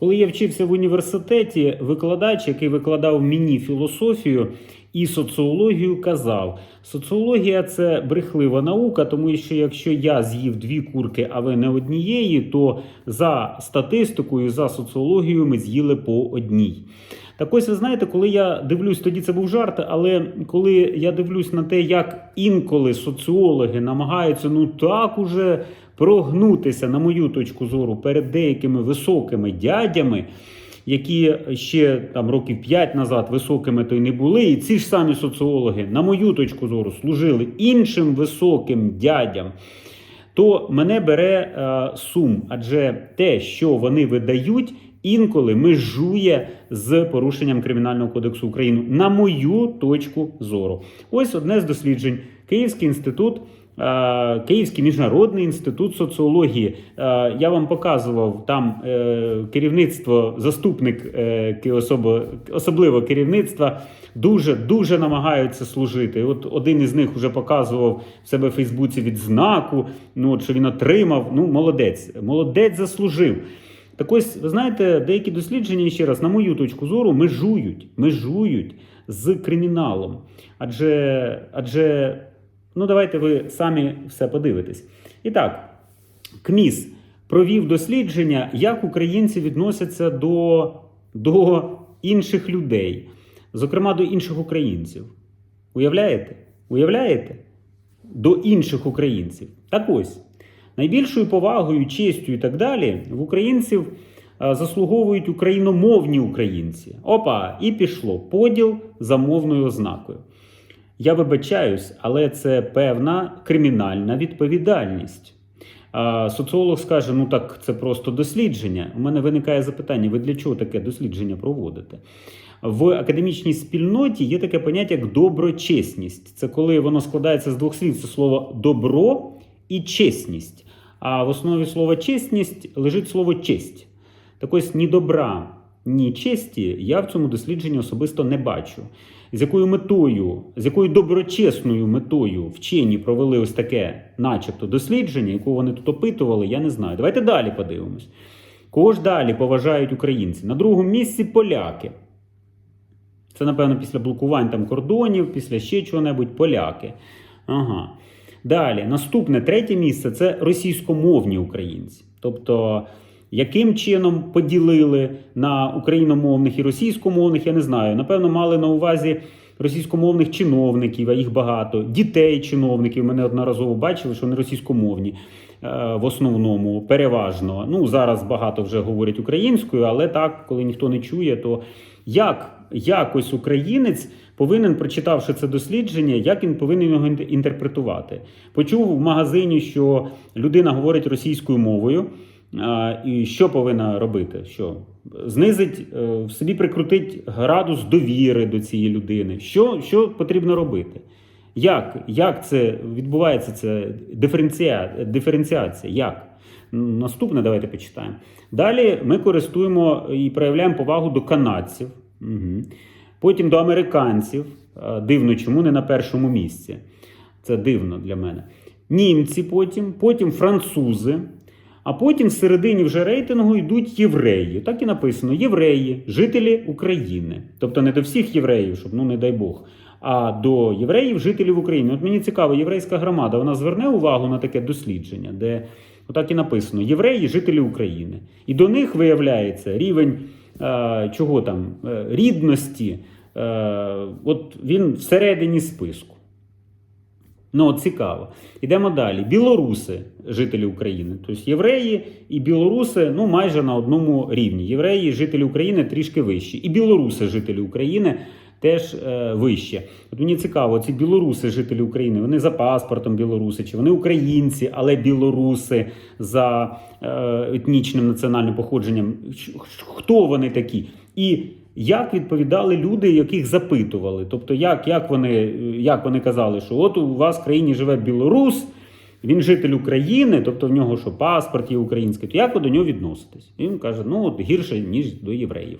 Коли я вчився в університеті, викладач, який викладав мені філософію і соціологію, казав: соціологія це брехлива наука, тому що якщо я з'їв дві курки, а ви не однієї, то за статистикою, за соціологією ми з'їли по одній. Так ось ви знаєте, коли я дивлюсь, тоді це був жарт, але коли я дивлюсь на те, як інколи соціологи намагаються ну так уже прогнутися, на мою точку зору, перед деякими високими дядями, які ще там років 5 назад високими то й не були, і ці ж самі соціологи, на мою точку зору, служили іншим високим дядям. То мене бере е, сум, адже те, що вони видають, інколи межує з порушенням Кримінального кодексу України, на мою точку зору. Ось одне з досліджень. Київський інститут, Київський міжнародний інститут соціології. Е, я вам показував там е, керівництво, заступник е, особливо керівництва. Дуже дуже намагаються служити. От один із них вже показував в себе в Фейсбуці відзнаку. Ну от що він отримав. Ну молодець, молодець заслужив. Так ось, ви знаєте, деякі дослідження, ще раз, на мою точку зору, межують, межують з криміналом. Адже, адже, ну давайте ви самі все подивитесь. І так, КМІС провів дослідження, як українці відносяться до, до інших людей, зокрема до інших українців. Уявляєте? Уявляєте? До інших українців. Так ось. Найбільшою повагою, честю і так далі в українців заслуговують україномовні українці. Опа, і пішло поділ за мовною ознакою. Я вибачаюсь, але це певна кримінальна відповідальність. А соціолог скаже: ну так це просто дослідження. У мене виникає запитання: ви для чого таке дослідження проводите? В академічній спільноті є таке поняття як доброчесність. Це коли воно складається з двох слів: це слово добро і чесність. А в основі слова чесність лежить слово честь. Так ось ні добра, ні честі я в цьому дослідженні особисто не бачу. З якою метою, з якою доброчесною метою вчені провели ось таке, начебто, дослідження, якого вони тут опитували, я не знаю. Давайте далі подивимось. Кого ж далі поважають українці? На другому місці поляки. Це, напевно, після блокувань там кордонів, після ще чого-небудь поляки. Ага. Далі, наступне третє місце це російськомовні українці. Тобто, яким чином поділили на україномовних і російськомовних, я не знаю. Напевно, мали на увазі російськомовних чиновників, а їх багато, дітей чиновників. Ми неодноразово бачили, що вони російськомовні е, в основному, переважно. Ну, зараз багато вже говорять українською, але так, коли ніхто не чує, то як якось українець повинен, прочитавши це дослідження, як він повинен його інтерпретувати. Почув в магазині, що людина говорить російською мовою. І що повинна робити? Що знизить е, в собі прикрутить градус довіри до цієї людини. Що, що потрібно робити? Як, як це відбувається? Це диференція, диференціація? Як? Наступне давайте почитаємо. Далі ми користуємо і проявляємо повагу до канадців, угу. потім до американців. Дивно, чому не на першому місці. Це дивно для мене. Німці потім, потім французи. А потім в середині вже рейтингу йдуть євреї. Так і написано: євреї, жителі України. Тобто не до всіх євреїв, щоб ну не дай Бог, а до євреїв, жителів України. От мені цікаво, єврейська громада вона зверне увагу на таке дослідження, де отак і написано: євреї, жителі України. І до них виявляється рівень е, чого там е, рідності. Е, от він всередині списку. Ну, цікаво. Йдемо далі. Білоруси, жителі України. Тобто євреї і білоруси ну, майже на одному рівні. Євреї, жителі України трішки вищі. І білоруси, жителі України теж е, вище. От мені цікаво, ці білоруси, жителі України, вони за паспортом білоруси, чи вони українці, але білоруси за е, етнічним національним походженням. Хто вони такі? І як відповідали люди, яких запитували? Тобто, як, як, вони, як вони казали, що от у вас в країні живе білорус, він житель України, тобто в нього що паспорт є український, то як ви до нього відноситесь? І він каже: ну от гірше, ніж до євреїв.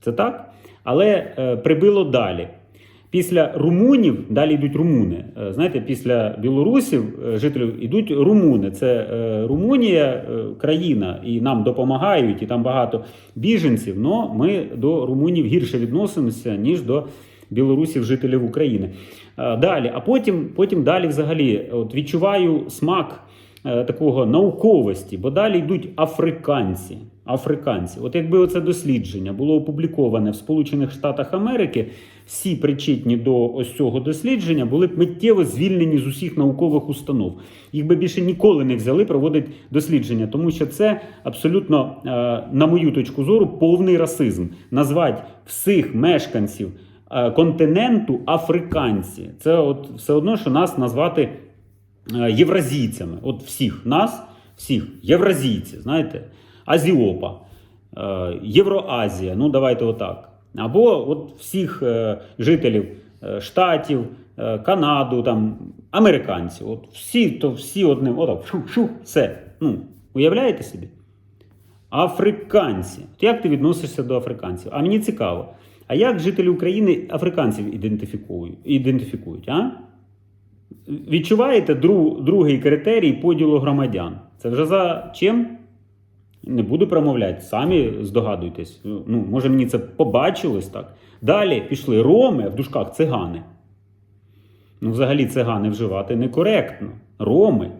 Це так? Але е, прибило далі. Після румунів далі йдуть румуни. Е, Знаєте, після білорусів, е, жителів йдуть румуни. Це е, Румунія, країна, і нам допомагають, і там багато біженців. але ми до румунів гірше відносимося, ніж до білорусів, жителів України. Далі, а потім, потім далі, взагалі, от відчуваю смак такого науковості, бо далі йдуть африканці. Африканці, от якби оце дослідження було опубліковане в Сполучених Штатах Америки, всі причетні до ось цього дослідження були б миттєво звільнені з усіх наукових установ. Їх би більше ніколи не взяли проводити дослідження, тому що це абсолютно, е, на мою точку зору, повний расизм. Назвати всіх мешканців е, континенту африканці. Це от все одно, що нас назвати е, євразійцями. От всіх нас, всіх євразійці, знаєте, Азіопа, е, Євроазія, ну давайте отак. Або от всіх е, жителів е, штатів, е, Канаду, там, американців. От всі, то всі одним, отак, шу-шу, все. Ну, уявляєте собі? Африканці. От як ти відносишся до африканців? А мені цікаво. А як жителі України африканців ідентифікують? ідентифікують а? Відчуваєте дру, другий критерій поділу громадян? Це вже за чим? Не буду промовляти, самі здогадуйтесь. Ну, може, мені це побачилось так. Далі пішли роми, в дужках цигани. Ну, взагалі, цигани вживати некоректно. Роми.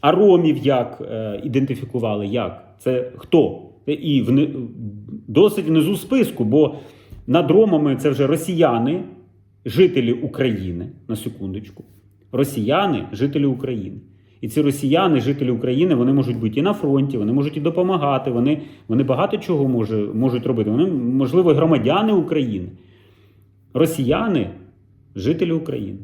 А ромів як е, ідентифікували? Як? Це хто? І вни, досить внизу списку, бо над ромами це вже росіяни, жителі України, на секундочку. Росіяни, жителі України. І ці росіяни, жителі України, вони можуть бути і на фронті, вони можуть і допомагати, вони, вони багато чого може, можуть робити. Вони, можливо, громадяни України. Росіяни, жителі України.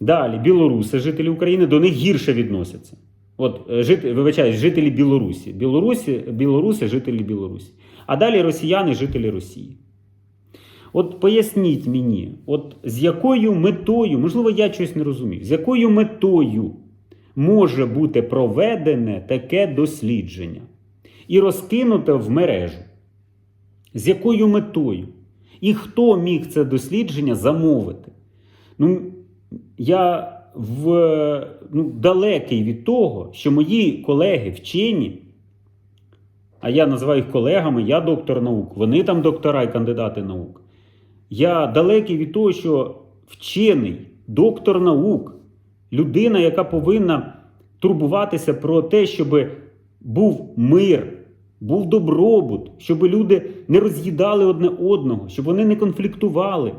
Далі, білоруси, жителі України, до них гірше відносяться. От, е, жити, вибачаюсь, жителі Білорусі. Білорусі, білоруси, жителі Білорусі. А далі росіяни, жителі Росії. От поясніть мені, от з якою метою, можливо, я щось не розумію, з якою метою може бути проведене таке дослідження і розкинуте в мережу? З якою метою? І хто міг це дослідження замовити? Ну, я в, ну, далекий від того, що мої колеги вчені, а я називаю їх колегами, я доктор наук, вони там доктора і кандидати наук. Я далекий від того, що вчений, доктор наук, людина, яка повинна турбуватися про те, щоб був мир, був добробут, щоб люди не роз'їдали одне одного, щоб вони не конфліктували.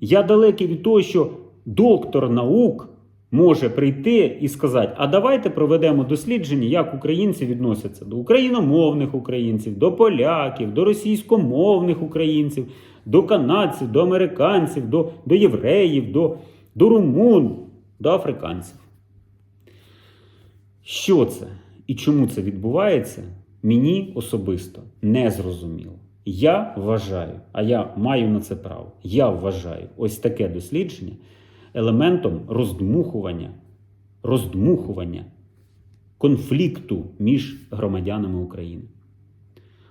Я далекий від того, що доктор наук може прийти і сказати: а давайте проведемо дослідження, як українці відносяться до україномовних українців, до поляків, до російськомовних українців, до канадців, до американців, до, до євреїв, до, до румун, до африканців. Що це і чому це відбувається, мені особисто не зрозуміло. Я вважаю, а я маю на це право. Я вважаю ось таке дослідження елементом роздмухування, роздмухування конфлікту між громадянами України.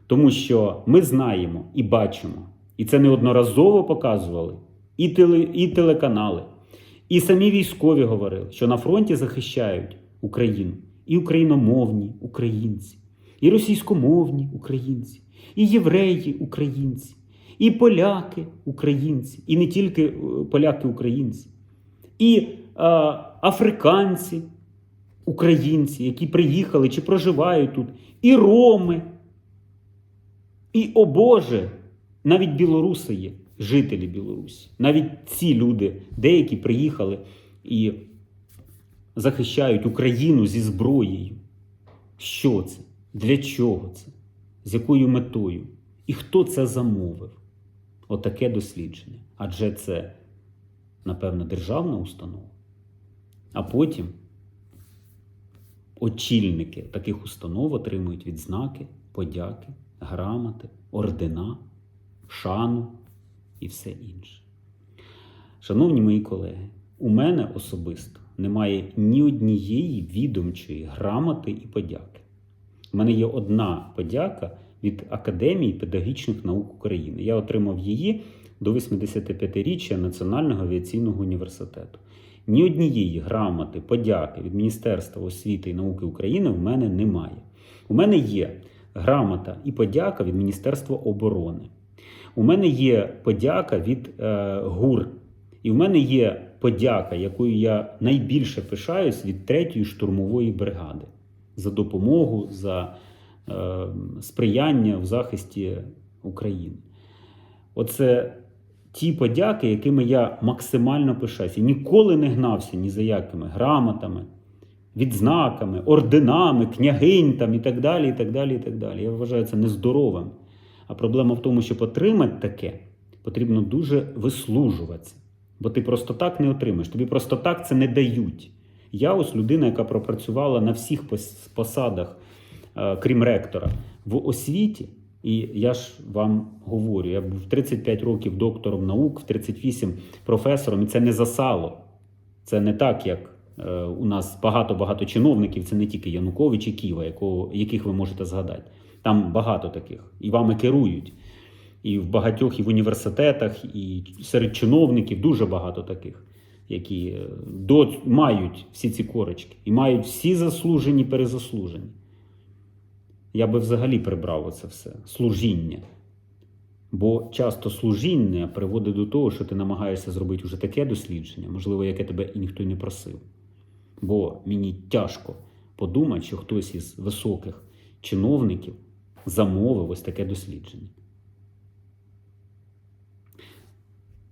Тому що ми знаємо і бачимо, і це неодноразово показували і, теле, і телеканали, і самі військові говорили, що на фронті захищають Україну і україномовні українці, і російськомовні українці, і євреї українці, і поляки українці, і не тільки е, поляки українці, і е, африканці українці, які приїхали чи проживають тут, і роми. І, о Боже, навіть білоруси є, жителі Білорусі. Навіть ці люди, деякі приїхали і захищають Україну зі зброєю. Що це? Для чого це? З якою метою? І хто це замовив? Отаке дослідження. Адже це, напевно, державна установа. А потім очільники таких установ отримують відзнаки, подяки, грамоти, ордена, шану і все інше. Шановні мої колеги, у мене особисто немає ні однієї відомчої грамоти і подяки. У мене є одна подяка від Академії педагогічних наук України. Я отримав її до 85-річчя Національного авіаційного університету. Ні однієї грамоти, подяки від Міністерства освіти і науки України в мене немає. У мене є грамота і подяка від Міністерства оборони. У мене є подяка від е, ГУР. І в мене є подяка, якою я найбільше пишаюсь від 3-ї штурмової бригади за допомогу, за е, сприяння в захисті України. Оце ті подяки, якими я максимально пишаюся. Ніколи не гнався ні за якими грамотами, відзнаками, орденами, княгинь там і так далі. і так далі, і так далі. Я вважаю це нездоровим. А проблема в тому, щоб отримати таке, потрібно дуже вислужуватися. Бо ти просто так не отримаєш. Тобі просто так це не дають. Я ось людина, яка пропрацювала на всіх посадах, е, крім ректора, в освіті. І я ж вам говорю, я був 35 років доктором наук, в 38 професором, і це не засало. Це не так, як е, у нас багато-багато чиновників, це не тільки Янукович і Ківа, якого, яких ви можете згадати. Там багато таких. І вами керують. І в багатьох і в університетах, і серед чиновників дуже багато таких, які е, до, мають всі ці корочки і мають всі заслужені, перезаслужені. Я би взагалі прибрав оце все служіння. Бо часто служіння приводить до того, що ти намагаєшся зробити вже таке дослідження, можливо, яке тебе і ніхто не просив. Бо мені тяжко подумати, що хтось із високих чиновників замовив ось таке дослідження.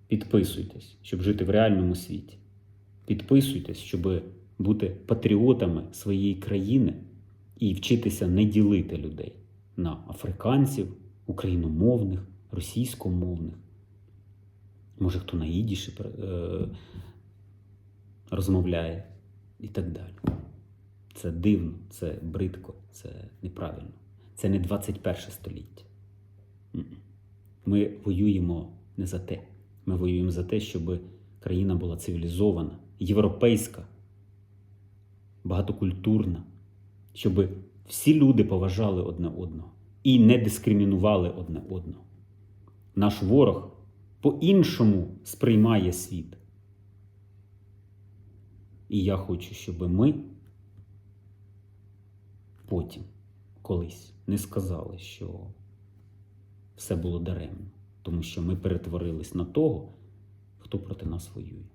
Підписуйтесь, щоб жити в реальному світі. Підписуйтесь, щоб бути патріотами своєї країни і вчитися не ділити людей на африканців, україномовних, російськомовних. Може, хто на ідіші е, розмовляє і так далі. Це дивно, це бридко, це неправильно. Це не 21 століття. Ми воюємо не за те. Ми воюємо за те, щоб країна була цивілізована, європейська, багатокультурна, щоб всі люди поважали одне одного і не дискримінували одне одного. Наш ворог по-іншому сприймає світ. І я хочу, щоб ми потім, колись, не сказали, що все було даремно, тому що ми перетворились на того, хто проти нас воює.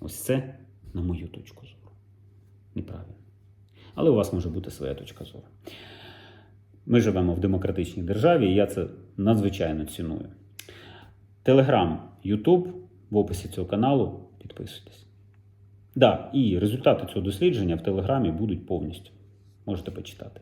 Ось це, на мою точку зору, неправильно. Але у вас може бути своя точка зору. Ми живемо в демократичній державі, і я це надзвичайно ціную. Телеграм, Ютуб в описі цього каналу. Підписуйтесь. Да, і результати цього дослідження в Телеграмі будуть повністю. Можете почитати.